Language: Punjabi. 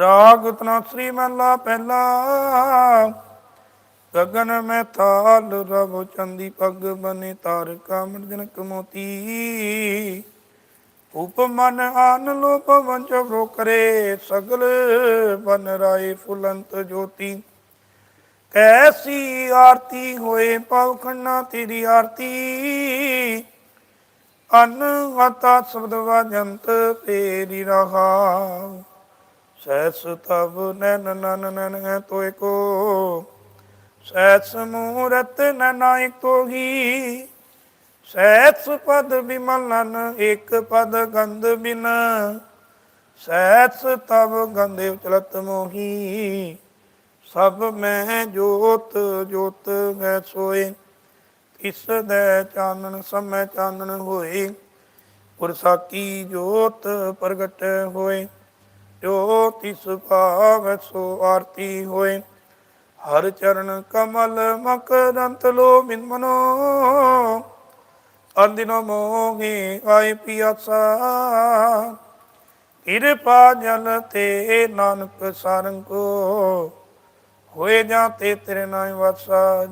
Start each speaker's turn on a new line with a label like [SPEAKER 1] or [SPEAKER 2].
[SPEAKER 1] ਰਾਗ ਤਨਾਸਰੀ ਸ੍ਰੀ ਮਹਲਾ ਪਹਿਲਾ। ਗਗਨ ਮੈਂ ਥਾਲ ਰਵ ਚੰਦੀ ਪੱਗ ਬਨੇ ਤਾਰ ਕਾਮਰਜਨ ਕਮੋਤੀ। ਉਪਮਨ ਆਨ ਲੋਪ ਵੰਚ vrੋ ਕਰੇ ਸਗਲ ਬਨ ਰਾਏ ਫੁਲੰਤ ਜੋਤੀ। ਕੈਸੀ ਆਰਤੀ ਹੋਏ ਪਉਖਣਾ ਤੇਰੀ ਆਰਤੀ। ਅਨ ਹਤਾ ਸ਼ਬਦ ਵਜੰਤ ਤੇਰੀ ਰਹਾ। ਸੈਸ ਤਬ ਨੈਨ ਨਨ ਨਨ ਤੋਇ ਕੋ ਸੈਸ ਮੂਰਤ ਨਨਾਇ ਤੋਹੀ ਸੈਸ ਪਦ ਬਿਮਲ ਨਨ ਇੱਕ ਪਦ ਗੰਧ ਬਿਨ। ਸੈਸ ਤਬ ਗੰਧੇ ਉਚਲਤ ਮੋਹੀ। ਸਭ ਮੈਂ ਜੋਤ ਜੋਤ ਹੈ ਸੋਏ। ਤਿਸ ਦੇ ਚਾਨਣ ਸਮੈ ਚਾਨਣ ਹੋਏ। ਪੁਰਸਾਕੀ ਜੋਤ ਪ੍ਰਗਟ ਹੋਏ। ਜੋ ਤਿਸ ਭਾਵ ਸੋ ਆਰਤੀ ਹੋਏ। ਹਰ ਚਰਨ ਕਮਲ ਮਕਰੰਤ ਲੋ ਬਿਨ ਮਨੋ। ਅੰਦਿਨੋ ਮੋਹੀ ਆਈ ਪਿਆਸਾ। ਕਿਰਪਾ ਜਲ ਤੇ ਨਾਨਕ ਸਰੰਗ। ਕੋ ਹੋਏ ਜਾਂ ਤੇ ਤੇਰੇ ਨਾਮ ਵਸਾ।